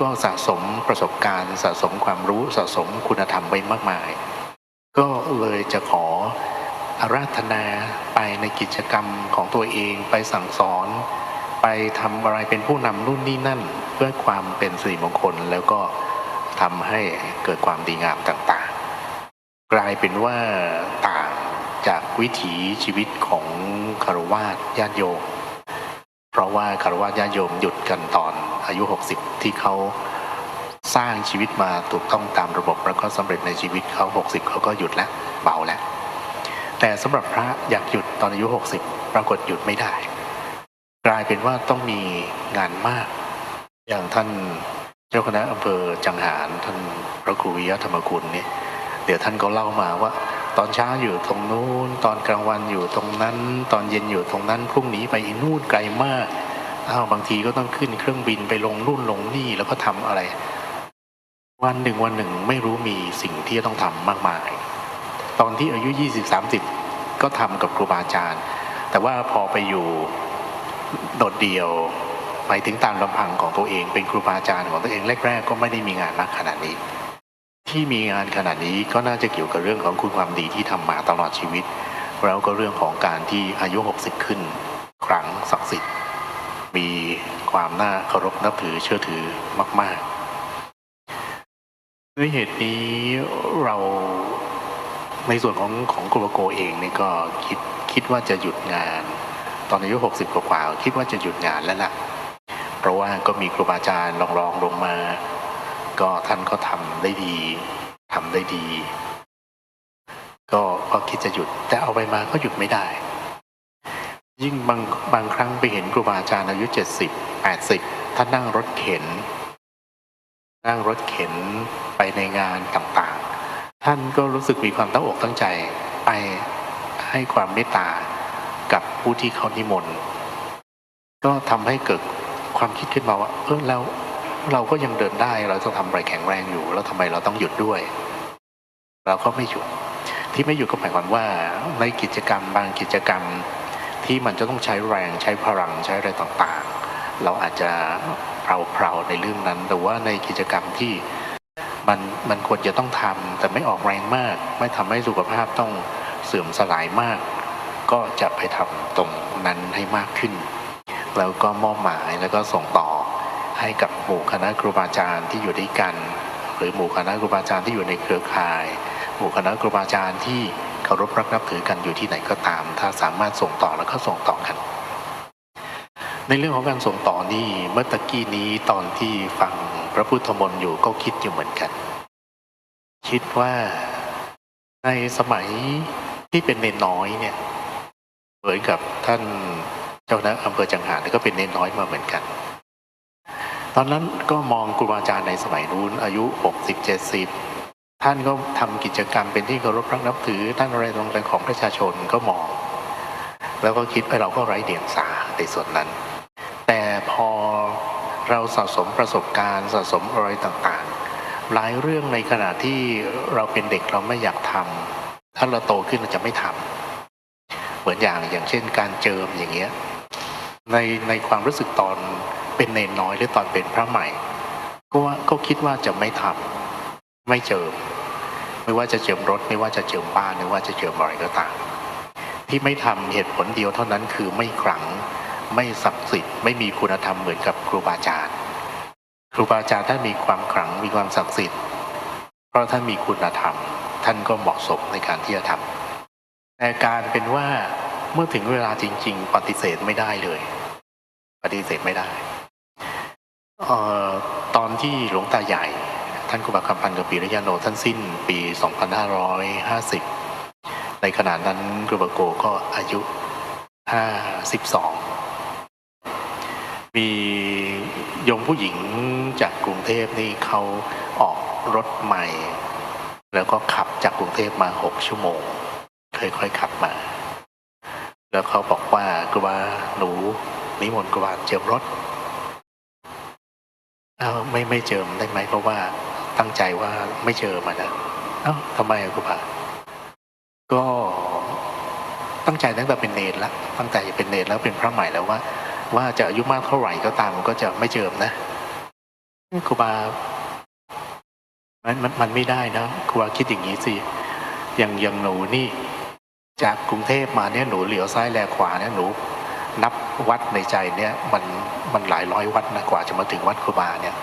ก็สะสมประสบการณ์สะสมความรู้สะสมคุณธรรมไว้มากมาย ก็เลยจะขออาราธนาไปในกิจกรรมของตัวเองไปสั่งสอน ไปทำอะไรเป็นผู้นำนู่นนี่นั่น เพื่อความเป็นสิริมงคลแล้วก็ทำให้เกิดความดีงามต่างๆ กลายเป็นว่าต่างจากวิถีชีวิตของคารวาสญาติโยม ราะว่าคารวะญาโยมหยุดกันตอนอายุ 60 ที่เขาสร้างชีวิตมาถูกต้องตามระบบแล้วก็สำเร็จในชีวิตเขา 60 เขาก็หยุดแล้วเบาแล้ว แต่สำหรับพระอยากหยุดตอนอายุ 60 ปรากฏหยุดไม่ได้ กลายเป็นว่าต้องมีงานมาก อย่างท่านเจ้าคณะอำเภอจังหารท่านพระครูวิยธรรมคุณเนี่ยเดี๋ยวท่านก็เล่ามาว่า ตอนเช้าอยู่ตรงนู้น ตอนกลางวันอยู่ตรงนั้น ตอนเย็นอยู่ตรงนั้นพรุ่งนี้ไปอีนู่นไกลมากอ้าวบางทีก็ต้องขึ้นเครื่องบินไปลงนู่นลงนี่แล้วก็ทำอะไร วันหนึ่งวันหนึ่งไม่รู้มีสิ่งที่จะต้องทำมากมาย ตอนที่อายุ 20-30 ก็ทำกับครูบาอาจารย์ แต่ว่าพอไปอยู่โดดเดี่ยวไปถึงตามลำพังของตัวเองเป็นครูบาอาจารย์ของตัวเองแรก ๆ ก็ไม่ได้มีงานมากขนาดนี้ ที่มีงานขนาดนี้ก็น่าจะเกี่ยวกับเรื่องของคุณความดีที่ทำมาตลอดชีวิต แล้วก็เรื่องของการที่อายุ 60 ขึ้น ครั้งศักดิ์สิทธิ์มีความน่าเคารพนับถือเชื่อถือมาก ๆ ด้วยเหตุนี้เราในส่วนของของกรโกเองนี่ก็คิดคิดว่าจะหยุดงาน ตอนอายุ 60 กว่าๆคิดว่าจะหยุดงานแล้วล่ะ เพราะว่าก็มีครูบาอาจารย์รองรองๆลงมา ก็ท่านก็ทำได้ดีทำได้ดี ก็ก็คิดจะหยุด แต่เอาไปมาก็หยุดไม่ได้ ยิ่งบางบางครั้งไปเห็นครูบาอาจารย์อายุเจ็ดสิบแปดสิบท่านนั่งรถเข็น นั่งรถเข็นไปในงานต่างๆ ท่านก็รู้สึกมีความตั้งอกตั้งใจไปให้ความเมตตากับผู้ที่เขานิมนต์ก็ทำให้เกิดความคิดขึ้นมาว่า เออแล้ว เราก็ยังเดินได้ เราต้องทำอะไรแข็งแรงอยู่ แล้วทำไมเราต้องหยุดด้วย เราก็ไม่หยุด ที่ไม่หยุดก็หมายความว่าในกิจกรรมบางกิจกรรมที่มันจะต้องใช้แรงใช้พลังใช้อะไรต่างๆ เราอาจจะเพลาๆในเรื่องนั้น แต่ว่าในกิจกรรมที่มันมันควรจะต้องทำแต่ไม่ออกแรงมาก ไม่ทำให้สุขภาพต้องเสื่อมสลายมาก ก็จะไปทำตรงนั้นให้มากขึ้น แล้วก็มอบหมายแล้วก็ส่งต่อ ให้กับหมู่คณะครูบาอาจารย์ที่อยู่ด้วยกัน หรือหมู่คณะครูบาอาจารย์ที่อยู่ในเครือข่าย หมู่คณะครูบาอาจารย์ที่เคารพรักนับถือกันอยู่ที่ไหนก็ตาม ถ้าสามารถส่งต่อแล้วก็ส่งต่อกัน ในเรื่องของการส่งต่อนี่เมื่อตะกี้นี้ตอนที่ฟังพระพุทธมนต์อยู่ก็คิดอยู่เหมือนกัน คิดว่าในสมัยที่เป็นเนนน้อยเนี่ยเหมือนกับท่านเจ้าคณะอำเภอจังหารก็เป็นเนนน้อยมาเหมือนกัน ตอนนั้นก็มองครูบาอาจารย์ในสมัยนู้นอายุ 60 70 ท่านก็ทำกิจกรรมเป็นที่เคารพรักนับถือ ท่านอะไรตรงๆของประชาชนก็มอง แล้วก็คิดว่าเราก็ไร้เดียงสาในส่วนนั้น แต่พอเราสะสมประสบการณ์สะสมอะไรต่างๆ หลายเรื่องในขณะที่เราเป็นเด็กเราไม่อยากทำถ้าเราโตขึ้นเราจะไม่ทำเหมือนอย่างอย่างเช่น การเจิมอย่างเงี้ยในในความรู้สึกตอน เป็นเนนน้อยหรือตอนเป็นพระใหม่ ก็ว่าก็คิดว่าจะไม่ทำไม่เจิม ไม่ว่าจะเจิมรถ ไม่ว่าจะเจิมบ้านไม่ว่าจะเจิมอะไรก็ตามที่ไม่ทำเหตุผลเดียวเท่านั้นคือไม่ขลังไม่ศักดิ์สิทธิ์ไม่มีคุณธรรมเหมือนกับครูบาอาจารย์ครูบาอาจารย์ท่านมีความขลังมีความศักดิ์สิทธิ์เพราะท่านมีคุณธรรม ท่านก็เหมาะสมในการที่จะทำแต่การเป็นว่าเมื่อถึงเวลาจริง ๆ ปฏิเสธไม่ได้เลย ปฏิเสธไม่ได้ ตอนที่หลวงตาใหญ่ ท่านครูบาคำพันธ์กับปีรยาโนท่านสิ้นปี 2550 ในขณะนั้นครูบาโกก็อายุ 52 มีโยมผู้หญิงจากกรุงเทพนี่เขาออกรถใหม่ แล้วก็ขับจากกรุงเทพมา 6 ชั่วโมง ค่อยๆขับมา แล้วเขาบอกว่าครูบาหนูนิมนต์ครูบาเจิมรถ เอาไม่ไม่เจิมได้ไหมเพราะว่าตั้งใจว่าไม่เจิมอะนะเอ้าทำไมครูบาก็ตั้งใจตั้งแต่เป็นเนรและตั้งแต่จะเป็นเนรแล้วเป็นพระใหม่แล้วว่า ว่าจะอายุมากเท่าไหร่ก็ตามก็จะไม่เจิมนะครูบามันมันมันไม่ได้นะครูบาคิดอย่างนี้สิอย่างอย่างหนูนี่ จากกรุงเทพมาเนี่ยหนูเหลียวซ้ายแลขวาเนี่ยหนู นับวัดในใจเนี่ย มัน มันหลายร้อยวัดนะกว่าจะมาถึงวัดครูบาเนี่ย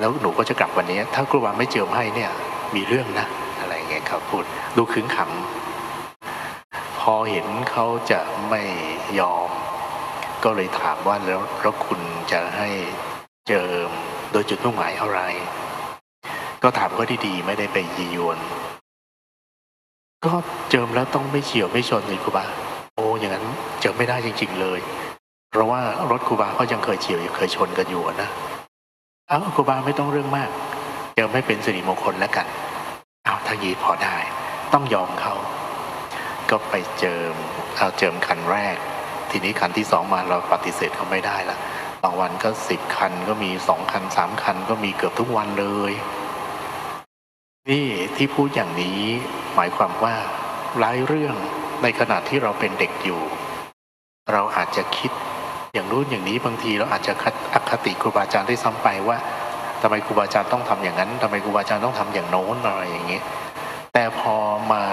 แล้วหนูก็จะกลับวันนี้ ถ้าครูบาไม่เจิมให้เนี่ย มีเรื่องนะ อะไรอย่างเงี้ยเขาพูด ดูขึงขัง พอเห็นเขาจะไม่ยอม ก็เลยถามว่าแล้วแล้วคุณจะให้เจิมโดยจุดมุ่งหมายอะไร ก็ถามเขาดีๆไม่ได้ไปยียวนก็เจิมแล้วต้องไม่เฉียวไม่ชนเลยครูบาโอ้อย่างนั้นเจิมไม่ได้จริง ๆ เลย เพราะว่ารถครูบาก็ยังเคยเฉียวเคยชนกันอยู่นะเอาครูบาไม่ต้องเรื่องมากเจิมไม่เป็นสิริมงคลแล้วกัน เอาถ้ายีพอได้ ต้องยอมเขาก็ไปเจิมเอาเจิมคันแรก ทีนี้คันที่สองมาเราปฏิเสธเขาไม่ได้ละบางวันก็สิบคันก็มีสองคันสามคันก็มีเกือบทุกวันเลยนี่ที่พูดอย่างนี้หมายความว่าหลายเรื่องในขณะที่เราเป็นเด็กอยู่ เราอาจจะคิด อย่างนู้นอย่างนี้บางทีเราอาจจะคัดอคติครูบาอาจารย์ได้ซ้ำไปว่าทำไมครูบาอาจารย์ต้องทำอย่างนั้นทำไมครูบาอาจารย์ต้องทำอย่างโน้นอะไรอย่างนี้ แต่พอมา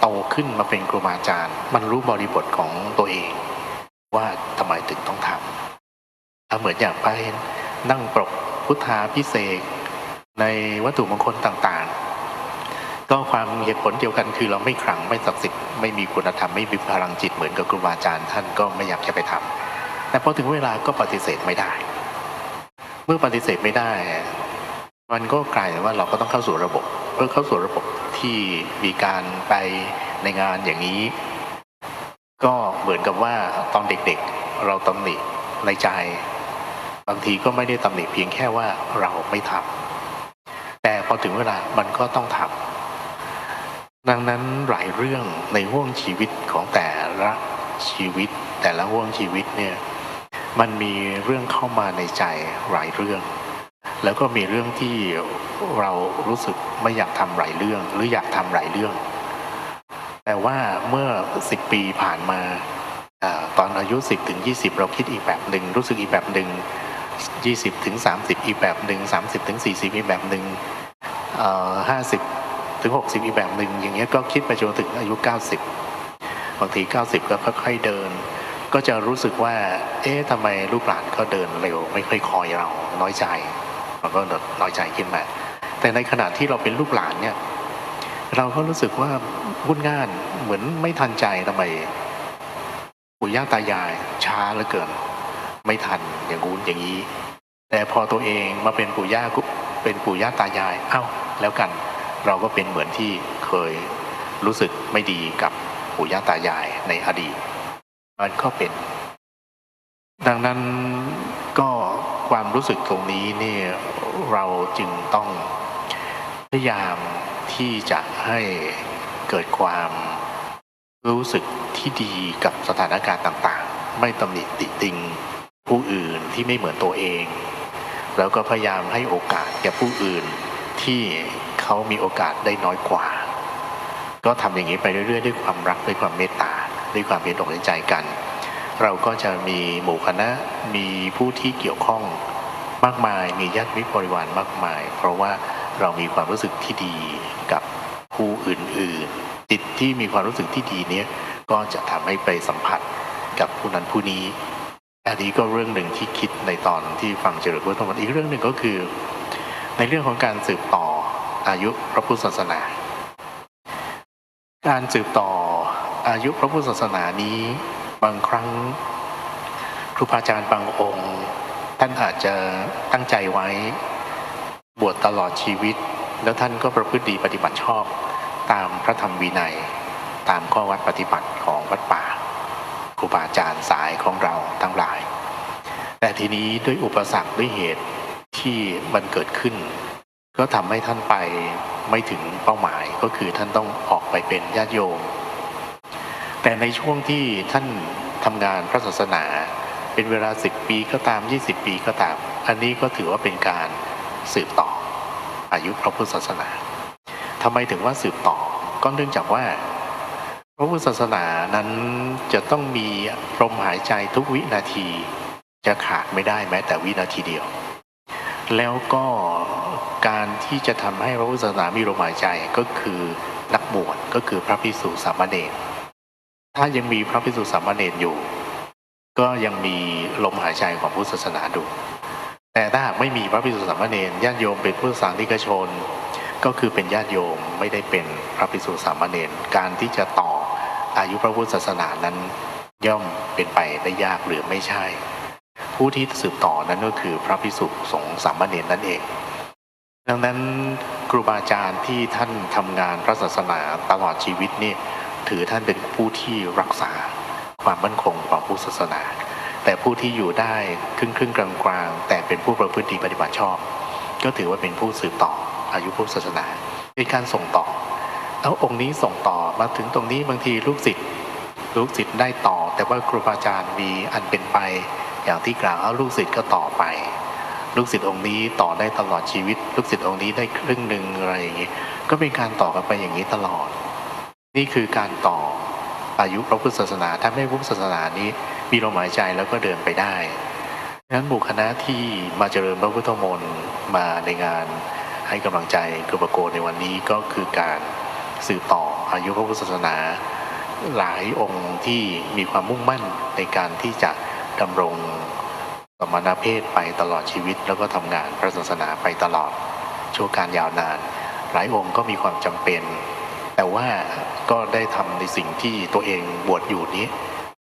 โตขึ้นมาเป็นครูบาอาจารย์ มันรู้บริบทของตัวเอง ว่าทำไมถึงต้องทำเอาเหมือนอย่างไปนั่งปรกพุทธาพิเศษในวัตถุมงคลต่างๆ ก็ความเหตุผลเดียวกันคือเราไม่ขลังไม่ศักดิ์สิทธิ์ไม่มีคุณธรรมไม่มีพลังจิตเหมือนกับครูบาอาจารย์ท่านก็ไม่อยากจะไปทำ แต่พอถึงเวลาก็ปฏิเสธไม่ได้ เมื่อปฏิเสธไม่ได้ มันก็กลายเป็นว่าเราก็ต้องเข้าสู่ระบบเพื่อเข้าสู่ระบบที่มีการไปในงานอย่างนี้ ก็เหมือนกับว่าตอนเด็กๆ เราตำหนิในใจ บางทีก็ไม่ได้ตำหนิเพียงแค่ว่าเราไม่ทำแต่พอถึงเวลามันก็ต้องทำดังนั้นหลายเรื่องในห่วงชีวิตของแต่ละชีวิตแต่ละห่วงชีวิตเนี่ย มันมีเรื่องเข้ามาในใจหลายเรื่อง แล้วก็มีเรื่องที่เรารู้สึกไม่อยากทำหลายเรื่อง หรืออยากทำหลายเรื่อง แต่ว่าเมื่อสิบปีผ่านมาตอนอายุสิบถึงยี่สิบเราคิดอีกแบบหนึ่งรู้สึกอีกแบบหนึ่งยี่สิบถึงสามสิบอีกแบบหนึ่งสามสิบถึงสี่สิบอีกแบบหนึ่งห้าสิบถึงหกสิบอีกแบบหนึ่งอย่างเงี้ยก็คิดไปจนถึงอายุเก้าสิบบางทีเก้าสิบก็ค่อยๆเดิน ก็จะรู้สึกว่า เอ๊ะทำไมลูกหลานเขาเดินเร็ว ไม่ค่อยคอยเราน้อยใจมันก็น้อยใจขึ้นมา แต่ในขณะที่เราเป็นลูกหลานเนี่ยเราก็รู้สึกว่าวุ่นง่านเหมือนไม่ทันใจทำไมปู่ย่าตายายช้าเหลือเกิน ไม่ทันอย่างงู้นอย่างนี้ แต่พอตัวเองมาเป็นปู่ย่าเป็นปู่ย่าตายายเอ้าแล้วกัน เราก็เป็นเหมือนที่เคยรู้สึกไม่ดีกับปู่ย่าตายายในอดีต มันก็เป็น ดังนั้นก็ความรู้สึกตรงนี้เนี่ยเราจึงต้องพยายามที่จะให้เกิดความรู้สึกที่ดีกับสถานการณ์ต่างๆ ไม่ตำหนิติติงผู้อื่นที่ไม่เหมือนตัวเอง แล้วก็พยายามให้โอกาสแก่ผู้อื่นที่เขามีโอกาสได้น้อยกว่า ก็ทำอย่างนี้ไปเรื่อยๆ ด้วยความรักด้วยความเมตตา ด้วยความเป็นอกเป็นใจกัน เราก็จะมีหมู่คณะมีผู้ที่เกี่ยวข้องมากมาย มีญาติมิตรบริวารมากมาย เพราะว่าเรามีความรู้สึกที่ดีกับผู้อื่นๆจิตที่มีความรู้สึกที่ดีเนี้ยก็จะทำให้ไปสัมผัสกับผู้นั้นผู้นี้ อันนี้ก็เรื่องหนึ่งที่คิดในตอนที่ฟังเจริญพุทธธรรมอีกเรื่องหนึ่งก็คือ ในเรื่องของการสืบต่ออายุพระพุทธศาสนา การสืบต่อ อายุพระพุทธศาสนานี้บางครั้งครูบาอาจารย์บางองค์ ท่านอาจจะตั้งใจไว้ บวชตลอดชีวิต แล้วท่านก็ประพฤติดีปฏิบัติชอบ ตามพระธรรมวินัย ตามข้อวัดปฏิบัติของวัดป่าครูบาอาจารย์สายของเราทั้งหลาย แต่ทีนี้ด้วยอุปสรรคด้วยเหตุที่มันเกิดขึ้น ก็ทำให้ท่านไปไม่ถึงเป้าหมายก็คือท่านต้องออกไปเป็นญาติโยม แต่ในช่วงที่ท่านทำงานพระศาสนา เป็นเวลา 10 ปีก็ตาม 20 ปีก็ตาม อันนี้ก็ถือว่าเป็นการสืบต่อ อายุพระพุทธศาสนาทำไมถึงว่าสืบต่อก็เนื่องจากว่า พระพุทธศาสนานั้นจะต้องมีลมหายใจทุกวินาที จะขาดไม่ได้แม้แต่วินาทีเดียว แล้วก็การที่จะทำให้พระพุทธศาสนามีลมหายใจก็คือนักบวชก็คือพระภิกษุสามเณร ถ้ายังมีพระภิกษุสามเณรอยู่ ก็ยังมีลมหายใจของพุทธศาสนาดู แต่ถ้าหากไม่มีพระภิกษุสามเณรญาติโยมเป็นผู้สานิกชน ก็คือเป็นญาติโยมไม่ได้เป็นพระภิกษุสามเณรการที่จะต่ออายุพระพุทธศาสนานั้น ย่อมเป็นไปได้ยากหรือไม่ใช่ ผู้ที่สืบต่อนั้นก็คือพระภิกษุสงฆ์สามเณรนั่นเอง ดังนั้นครูบาอาจารย์ที่ท่านทำงานพระศาสนาตลอดชีวิตนี่ ถือท่านเป็นผู้ที่รักษาความมั่นคงของพุทธศาสนา แต่ผู้ที่อยู่ได้ครึ่งครึ่งกลางกลางๆแต่เป็นผู้ประพฤติปฏิบัติชอบ ก็ถือว่าเป็นผู้สืบต่ออายุพุทธศาสนาเป็นการส่งต่อเอาองค์นี้ส่งต่อมาถึงตรงนี้บางทีลูกศิษย์ลูกศิษย์ได้ต่อ แต่ว่าครูบาอาจารย์มีอันเป็นไป อย่างที่กล่าวเอาลูกศิษย์ก็ต่อไป ลูกศิษย์องค์นี้ต่อได้ตลอดชีวิต ลูกศิษย์องค์นี้ได้ครึ่งหนึ่งอะไรอย่างนี้ก็เป็นการต่อกันไปอย่างนี้ตลอด นี่คือการต่ออายุพระพุทธศาสนาทำให้พุทธศาสนานี้มีลมหายใจแล้วก็เดินไปได้ดังนั้นหมู่คณะที่มาเจริญพระพุทธมนต์มาในงานให้กำลังใจกรุปโกในวันนี้ก็คือการสืบต่ออายุพระพุทธศาสนา หลายองค์ที่มีความมุ่งมั่นในการที่จะดำรงสมณเพศไปตลอดชีวิต แล้วก็ทำงานพระศาสนาไปตลอดชั่วการยาวนาน หลายองค์ก็มีความจำเป็น แต่ว่าก็ได้ทำในสิ่งที่ตัวเองบวชอยู่นี้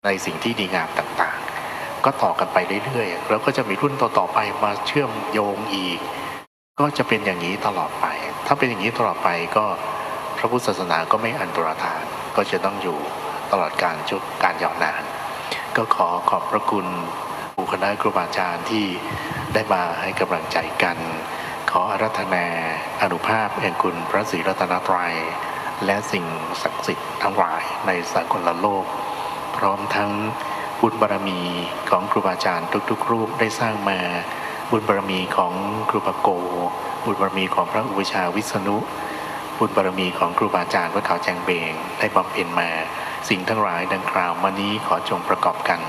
ในสิ่งที่ดีงามต่างๆ ก็ต่อกันไปเรื่อยๆ แล้วก็จะมีรุ่นต่อๆไปมาเชื่อมโยงอีก ก็จะเป็นอย่างนี้ตลอดไป ถ้าเป็นอย่างนี้ตลอดไปก็พระพุทธศาสนาก็ไม่อันตรธาน ก็จะต้องอยู่ตลอดการชุกการยาวนาน ก็ขอขอบพระคุณผู้คณะครูบาอาจารย์ที่ได้มาให้กำลังใจกัน ขออารัธนาอนุภาพแห่งคุณพระศรีรัตนตรัย และสิ่งศักดิ์สิทธิ์ทั้งหลายในสากลโลก พร้อมทั้งบุญบารมีของครูบาอาจารย์ทุกๆ รูปได้สร้างมา บุญบารมีของครูบาโก บุญบารมีของพระอุปชาวิษณุ บุญบารมีของครูบาอาจารย์วัดเขาแจงเบงได้บำเพ็ญมา สิ่งทั้งหลายดังกล่าวมานี้ขอจงประกอบกัน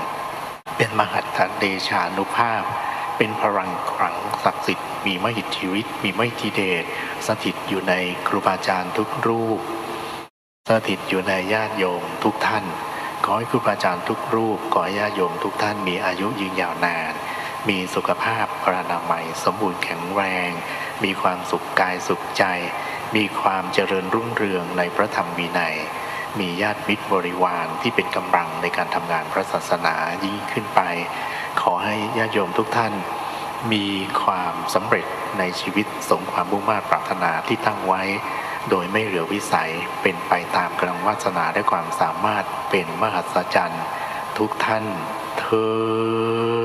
เป็นมหัตถเดชานุภาพ เป็นพลังขลังศักดิ์สิทธิ์มีมหิทธิฤทธิ์มีมหิทธิเดชสถิตอยู่ในครูบาอาจารย์ทุกรูป สถิตอยู่ในญาติโยมทุกท่าน ขอให้ครูบาอาจารย์ทุกรูป ขอให้ญาติโยมทุกท่านมีอายุยืนยาวนาน มีสุขภาพพรานามัยสมบูรณ์แข็งแรง มีความสุขกายสุขใจ มีความเจริญรุ่งเรืองในพระธรรมวินัยมีญาติมิตรบริวารที่เป็นกำลังในการทำงานพระศาสนายิ่งขึ้นไป อให้ญาติโยมทุกท่านมีความสำเร็จในชีวิตสมความมุ่งมา่ปรารถนาที่ตั้งไว้ โดยไม่เหลือวิสัยเป็นไปตามกำลังวาสนาและความสามารถเป็นมหัศจรรย์ ทุกท่านเธอ